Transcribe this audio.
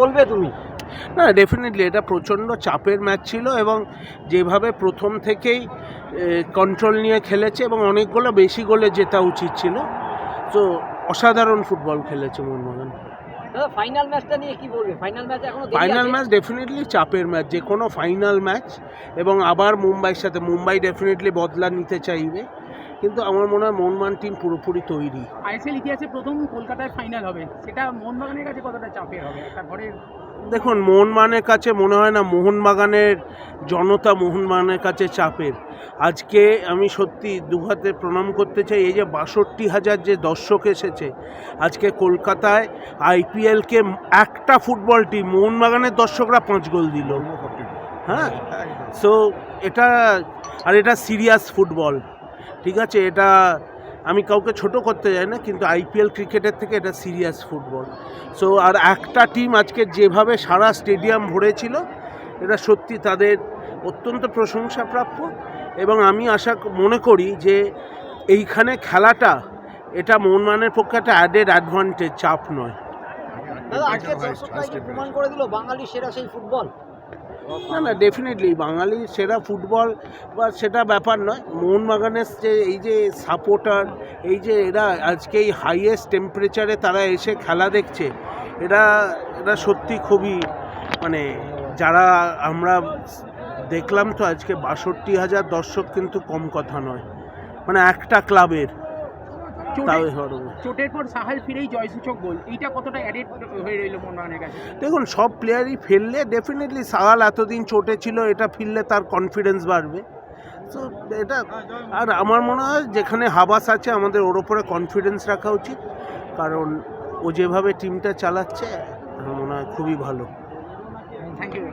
বলবে তুমি? না ডেফিনেটলি এটা প্রচণ্ড চাপের ম্যাচ ছিল এবং যেভাবে প্রথম থেকেই কন্ট্রোল নিয়ে খেলেছে এবং অনেকগুলো বেশি গোলে জেতা উচিত ছিল। তো অসাধারণ ফুটবল খেলেছে দাদা ফাইনাল ম্যাচটা নিয়ে কি বলবে? ফাইনাল ম্যাচ এখনও ফাইনাল ম্যাচ ডেফিনেটলি চাপের ম্যাচ যে কোনো ফাইনাল ম্যাচ এবং আবার মুম্বাইয়ের সাথে মুম্বাই ডেফিনেটলি বদলা নিতে চাইবে। কিন্তু আমার মনে হয় মোহনবাগান টিম পুরোপুরি তৈরি। আইএসএল ইতিহাসে প্রথম কলকাতায় ফাইনাল হবে। সেটা মোহনবাগানের কাছে কতটা চাপের হবে? একটা ঘরের দেখুন মোহনবাগানের কাছে মনে হয় না মোহনবাগানের জনতা মোহনবাগানের কাছে চাপের। আজকে আমি সত্যি দুহাতে প্রণাম করতে চাই এই যে বাষট্টি হাজার যে দর্শক এসেছে আজকে কলকাতায় আইপিএলকে একটা ফুটবল টিম মোহনবাগানের দর্শকরা পাঁচ গোল দিল। হ্যাঁ? সো এটা আর এটা সিরিয়াস ফুটবল। ঠিক আছে, এটা আমি কাউকে ছোট করতে যাই না, কিন্তু আইপিএল ক্রিকেটের থেকে এটা সিরিয়াস ফুটবল সো আর একটা টিম আজকে যেভাবে সারা স্টেডিয়াম ভরেছিল, এটা সত্যি তাদের অত্যন্ত প্রশংসাপ্রাপ্য এবং আমি আশা মনে করি যে এইখানে খেলাটা, এটা মোহনমানের পক্ষে একটা অ্যাডেড অ্যাডভান্টেজ চাপ নয়। দাদা আজকে দর্শকরা প্রমাণ করে দিল? বাঙালি সেরা সেই ফুটবল না না ডেফিনেটলি বাঙালি সেরা ফুটবল বা সেটা ব্যাপার নয়। মোহনবাগানের যে এই যে সাপোর্টার এই যে এরা আজকে এই হাইয়েস্ট টেম্পারেচারে তারা এসে খেলা দেখছে, এরা এরা সত্যি খুবই মানে যারা আমরা দেখলাম তো আজকে বাষট্টি হাজার দর্শক কিন্তু কম কথা নয়। মানে একটা ক্লাবের চোটের পর সাহাল ফিরেই জয়সূচক গোল। এইটা কতটা অ্যাডেড হয়ে রইল মোহনবাগানের কাছে? দেখুন সব প্লেয়ারই ফেললে ডেফিনেটলি সাহাল এতদিন চোটে ছিল এটা ফিরলে তার কনফিডেন্স বাড়বে। তো এটা আর আমার মনে হয় যেখানে হাবাস আছে আমাদের ওর ওপরে কনফিডেন্স রাখা উচিত। কারণ ও যেভাবে টিমটা চালাচ্ছে আমার মনে হয় খুবই ভালো। Thank you